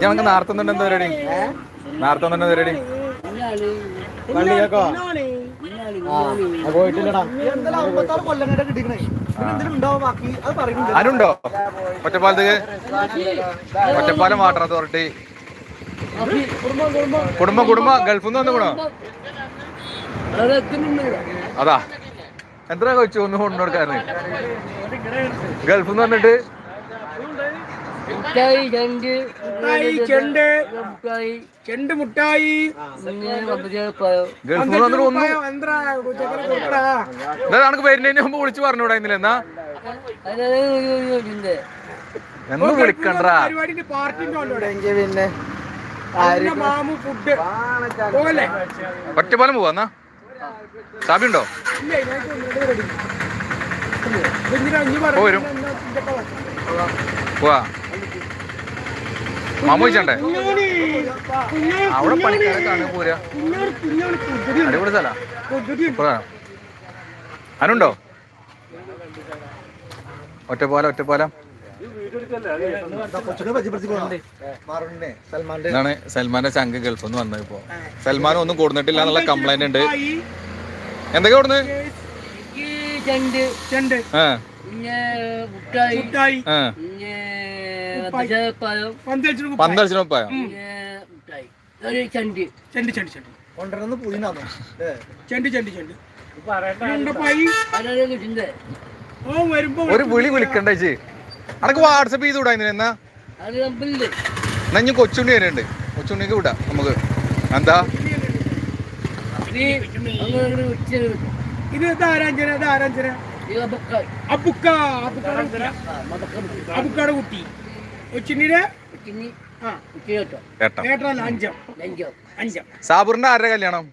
ഞങ്ങൾക്ക് നാർത്തുന്നുണ്ട് എന്താ പരിപാടി? നാർത്തുന്നുണ്ട് എന്താ പരിപാടി? പള്ളിയൊക്കെ പോയിട്ടില്ലടാ. എന്തായാലും അമ്പത്താറ് കൊല്ലം കണ്ട കിട്ടിക്കണേ എന്തെങ്കിലും ബാക്കി? അത് പറയുന്നുണ്ട്. ആരുണ്ടോ? ഒറ്റപ്പാലത്തേക്ക്? Ottapalam water authority. കുടുംബം കുടുംബ. ഗൾഫിൽ നിന്ന് വന്നു കൂടോ അതാ. എത്ര കൊച്ചു ഒന്ന് കൊണ്ടുകൊടുക്കാറ് ഗൾഫിൽ നിന്ന് വന്നിട്ട് മുട്ടായി രണ്ട് മുട്ടായി, ചെണ്ട് മുട്ടായി. ചെണ്ട് മുട്ടായി. നമുക്ക് വരുന്നതിന് മുമ്പ് വിളിച്ചു പറഞ്ഞൂടാ ഇന്നലെ എന്നാ? എന്ന് വിളിക്കണ്ടാ? പിന്നെ ഒറ്റപ്പാലം പോവാ എന്നാ? സാബി ഉണ്ടോ? പോരും. പോവാ. മാമ ചോദിച്ചണ്ടേ കുഞ്ഞോണി, കുഞ്ഞോണി, അവിടെ പണിക്കാരെ കാണാൻ പോരാ അടിപൊളി സ്ഥലാ. അനുണ്ടോ? ഒറ്റപ്പാലം ഒറ്റപ്പാലം. സൽമാന്റെ. ഇതാണ് സൽമാന്റെ ചങ്ക് ഗൾഫിൽ നിന്ന് വന്നത് ഇപ്പോ. സൽമാൻ ഒന്നും കൊടുത്തിട്ടില്ല എന്നുള്ള കംപ്ലൈന്റ് ഉണ്ട്. എന്തൊക്കെ കൊടുന്ന്? ചെണ്ട് ചെണ്ട്. ആ. പിന്നെ മുട്ടായി. മുട്ടായി ആ ഒരു ചണ്ട്. ചെണ്ട് ചെണ്ട് ചെണ്ടി. കൊണ്ടുവരുന്ന ചെണ്ട് ചെണ്ട് ഓ വരുമ്പോ ഒരു വിളി വിളിക്കണ്ട ചേച്ചി. അനക്ക് വാട്സപ്പ് ചെയ്ത് വിടാ എന്നാ? എന്നാ ഞാൻ കൊച്ചുണ്ണി വരുന്നുണ്ട് കൊച്ചുണ്ണിക്ക് വിടാം നമുക്ക്. എന്താ? ഇത് ആരാഞ്ചന അബുക്ക അബുക്കാടെ കുട്ടി. ഉച്ചിനി. ആ കേട്ടോ. ഏട്ടാ അഞ്ചം. ലഞ്ചോ അഞ്ചം. സാബുറിന്റെ ആരുടെ കല്യാണം?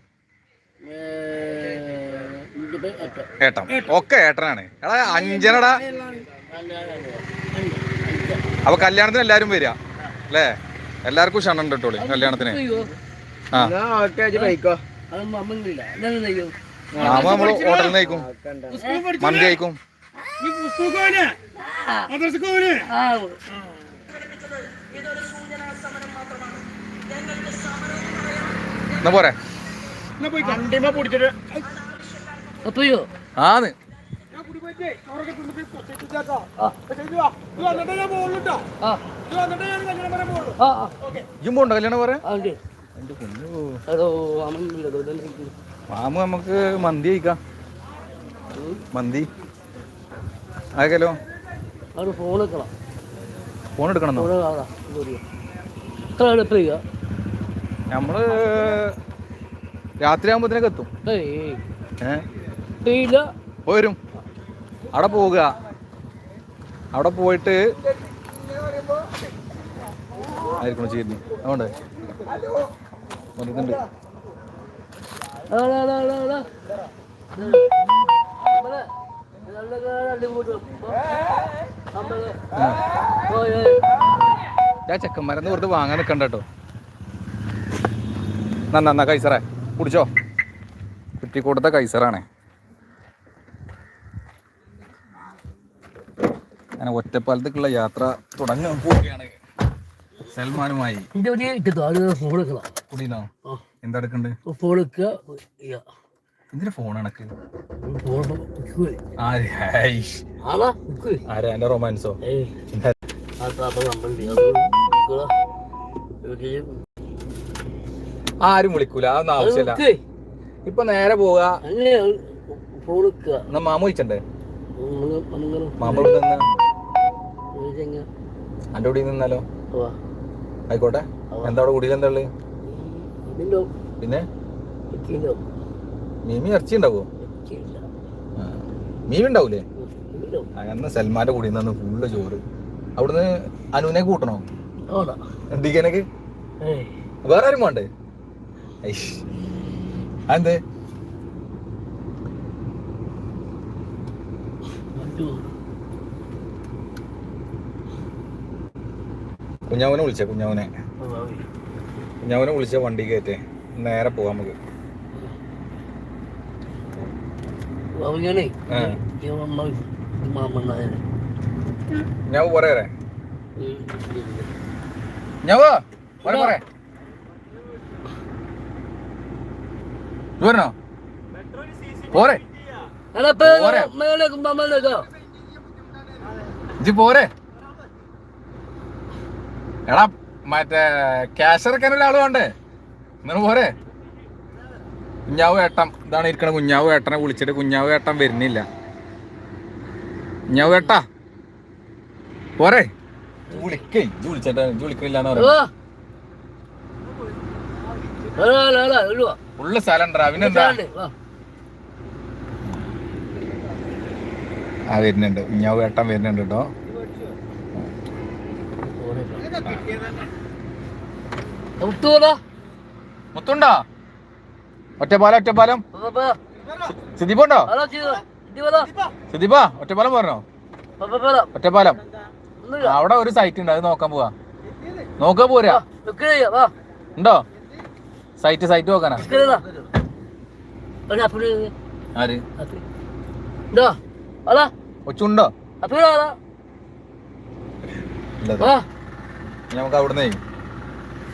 ഏട്ടം ഒക്കെ ഏട്ടനാണ്. എടാ അഞ്ചനടാ. അപ്പൊ കല്യാണത്തിന് എല്ലാരും വരിക. അല്ലേ? എല്ലാവർക്കും ക്ഷണം കിട്ടോളി കല്യാണത്തിന്. ആ. മാമ നമ്മൾ ഹോട്ടലിൽ പഠിച്ച മന്തി കഴിക്കും. മാത്രമാണ്. ഞങ്ങൾക്ക് എന്നാ പിടിച്ചിട്ട്. ആന്ന്. കല്യാണം മാമ നമുക്ക് മന്തി കഴിക്കാം. മന്തി. ആയക്കല്ലോ ഫോൺ വെക്കണം. ഫോൺ എടുക്കണം നമ്മൾ രാത്രി ആകുമ്പോഴത്തേക്ക് എത്തും പോരും അവിടെ പോവുക അവിടെ പോയിട്ട് ആയിരിക്കണം ചെയ്യുന്നു അതുകൊണ്ട് വന്നിട്ടുണ്ട് അതാ ഞാൻ ചെക്കന്മാരെന്ന് വെറുതെ വാങ്ങാൻ നിൽക്കണ്ട കേട്ടോ. നന്ന എന്നാ കൈസറേ കുടിച്ചോ? കുറ്റിക്കൂട്ടത്തെ കൈസറാണേ. അങ്ങനെ ഒറ്റപ്പാലത്തേക്കുള്ള യാത്ര തുടങ്ങാൻ പോവുകയാണ്. സൽമാനുമായി എന്റെ എന്തിനാ ഫോൺ അണക്ക് ആര്? എന്റെ റൊമാൻസോ ആരും വിളിക്കൂല. അതൊന്നും അത് ആവശ്യമില്ല. ഇപ്പൊ നേരെ പോവുക. മാമു എന്നാ മാമ വിളിച്ചണ്ടേ മാമ അന്റെ കൂടി നിന്നാലോ ആയിക്കോട്ടെ. എന്താ അവിടെ കുടിയിൽ എന്താ ഉള്ളത് പിന്നെ? മീമി ഇറച്ചി ഉണ്ടാവോ. മീമി ഉണ്ടാവൂലേ അങ്ങനെ സൽമാന്റെ കൂടി നിന്ന് ഫുള്ള് ചോറ്. അവിടുന്ന് അനുവിനെ കൂട്ടണോ? ഏയ്. വേറെ ആരും വേണ്ടേ. അതെന്തേ? കുഞ്ഞാവനെ വിളിച്ചേ കുഞ്ഞാവനെ. കുഞ്ഞാവനെ വിളിച്ച വണ്ടി കയറ്റേ. നേരെ പോവാം നമുക്ക്. അവനെ ആ. മാമണ്ണ ഞാൻ പറയാറേ കുഞ്ഞാവോ പോരെ ഇജ്ജ് പോരെ എടാ മറ്റേ ക്യാഷ് ഇറക്കാനുള്ള ആൾ വേണ്ടേ ഇങ്ങനെ പോരെ കുഞ്ഞാവ് ഏട്ടൻ ഇതാണ് ഇരിക്കണ കുഞ്ഞാവ് ഏട്ടനെ വിളിച്ചിട്ട് കുഞ്ഞാവ് ഏട്ടൻ വരുന്നില്ല. കുഞ്ഞാവ് ഏട്ടാ പോരെ. വിളിക്കേ എന്ന് ഉള്ള സ്ഥലം ഉണ്ടാ അവനെന്താ ആ. വരുന്നുണ്ട്. കുഞ്ഞാവ് ഏട്ടൻ വരുന്നുണ്ട് കേട്ടോ. മുത്തുണ്ടോ? ഒറ്റപ്പാലം ഒറ്റപ്പാലം. സിദ്ദീപുണ്ടോ സിദ്ദീപ ഒറ്റപ്പാലം പറഞ്ഞോ ഒറ്റപ്പാലം. അവിടെ ഒരു സൈറ്റ് ഉണ്ട് അത് നോക്കാൻ പോവാ. നോക്കാൻ പോരാ. ഉണ്ടോ? സൈറ്റ് സൈറ്റ് നോക്കാനാ. ആര്? ഒച്ചുണ്ടോ നമുക്ക് അവിടുന്ന്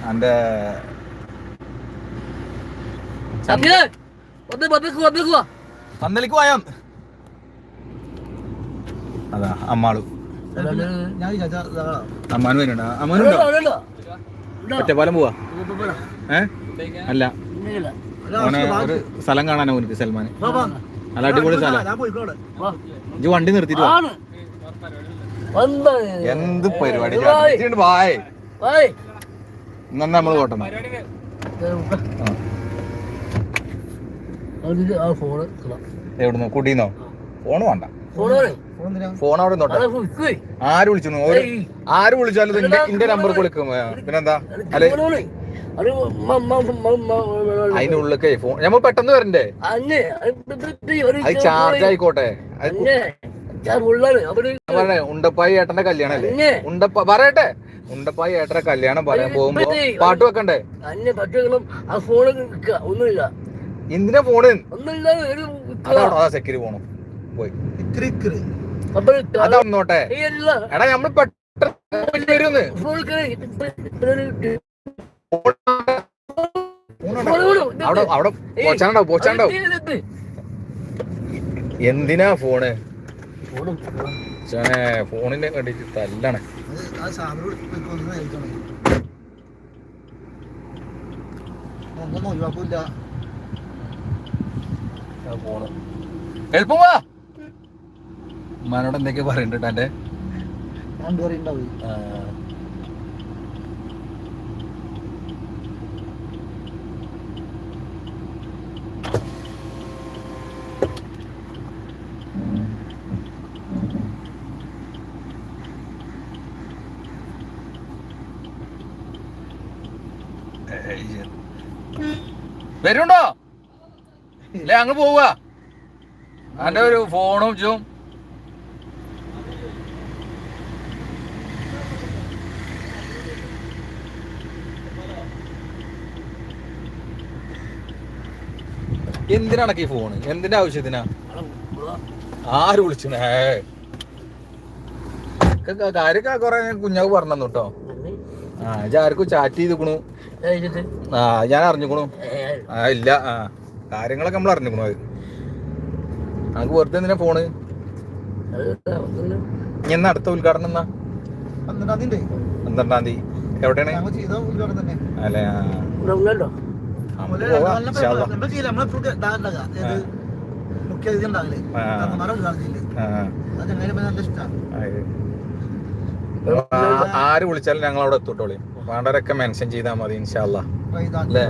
എന്റെ പന്തലിക്ക് പോയോ? അതാ അമ്മാളു. അമ്മാനും വരുന്നുണ്ട്. ഉണ്ടോ ഒറ്റപ്പാലം പോവാ? ഏ? അല്ല. അവനെ ഒരു സ്ഥലം കാണാനോ എനിക്ക് സൽമാൻ വാ വാ. നല്ല അടിപൊളി സ്ഥലം. ഇജ്ജ് വണ്ടി നിർത്തിട്ട് വാ. എന്ത് പരിപാടി? വായ്. ഇന്നെ നമ്മൾ പോട്ടെന്നാ ആ. അതിന് ആ ഫോണ് കളാം എവിടുന്ന് കുട്ടീന്നോ ഫോണ് വേണ്ട ഫോൺ അവിടെ നോട്ടെ ആര് വിളിച്ചു ആര് വിളിച്ചാലും ഇന്റെ- നമ്പർ വിളിക്കും പിന്നെന്താ അല്ലെ അതിന്റെ ഉള്ളിലൊക്കെ ഫോൺ നമ്മൾ പെട്ടെന്ന് വരണ്ടേ അത് ചാർജ് ആയിക്കോട്ടെ ഉണ്ടപ്പായി ഏട്ടന്റെ കല്യാണം അല്ലേ ഉണ്ടപ്പ പറയട്ടെ ഉണ്ടപ്പായി ഏട്ടന്റെ കല്യാണം പറയാൻ പോകുമ്പോ പാട്ട് വെക്കണ്ടേ അന്നെ പറ്റുകളും ആ ഫോണ് നിൽക്കുക ഒന്നുമില്ല എന്തിനാ പോണ് സെക്യൂരി പോണം. പോയി. ഇക്കറി ഇക്കറി. അപ്പൊ അതാ ഇല്ല എടാ നമ്മൾ പെട്ടെന്ന് വരുന്ന്. ഫോൺ അവിടെ അവിടെ പോച്ചാണ്ടോ പോച്ചാണ്ടോ എന്തിനാ ഫോണ്? ഫോണിന്റെ കണ്ടിട്ട് തല്ലണേ. ഒന്നും ഒഴിവാക്കൂല ഫോണ് എളുപ്പം വാ ഉമ്മാനോട് എന്തൊക്കെയാ പറയണ്ടോ എന്റെ വരുണ്ടോ? അല്ലെ അങ്ങ് പോവുക. അന്റെ ഒരു ഫോണും ചും എന്തിനാണ് ഈ ഫോണ്? എന്തിന്റെ ആവശ്യത്തിനാ? ആര് വിളിച്ചേ കാര്യൊക്കെ കൊറേ കുഞ്ഞാവ് പറഞ്ഞു കേട്ടോ ആ ആർക്കും ചാറ്റ് ചെയ്തിക്കണു. ആ ഞാൻ അറിഞ്ഞിക്കണു. ആ ഇല്ല ആ. കാര്യങ്ങളൊക്കെ നമ്മൾ അറിഞ്ഞു അത്. നമുക്ക് വെറുതെ എന്തിനാ ഫോണ് ഇനി എന്നാ അടുത്ത ഉദ്ഘാടനം എന്നാ? പന്ത്രണ്ടാം തീയതി. എവിടെയാണ്? അല്ലെ? ആര് വിളിച്ചാലും ഞങ്ങൾ അവിടെ എത്തൂട്ടോളി വേണ്ടവരൊക്കെ മെൻഷൻ ചെയ്താൽ മതി ഇൻഷാല്ല അല്ലേ?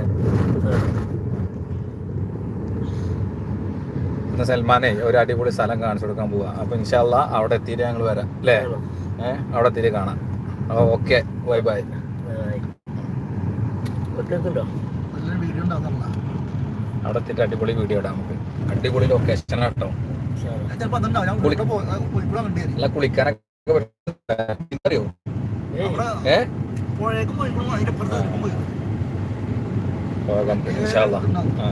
ഇന്ന് സൽമാനെ ഒരു അടിപൊളി സ്ഥലം കാണിച്ചു കൊടുക്കാൻ പോവാ. അപ്പൊ ഇൻഷാല്ല അവിടെ എത്തിയിട്ട് ഞങ്ങൾ വരാം അല്ലേ? ഏഹ്? അവിടെ എത്തിയിട്ട് കാണാം. Okay bye bye. അവിടെ എത്തിയിട്ട് അടിപൊളി വീഡിയോ ഇടാം നമുക്ക്. അടിപൊളി ലൊക്കേഷൻ കേട്ടോ. അല്ല കുളിക്കാനൊക്കെ. അറിയോ? ഏഹ് പോകാം ഇൻഷാല്ല ആ.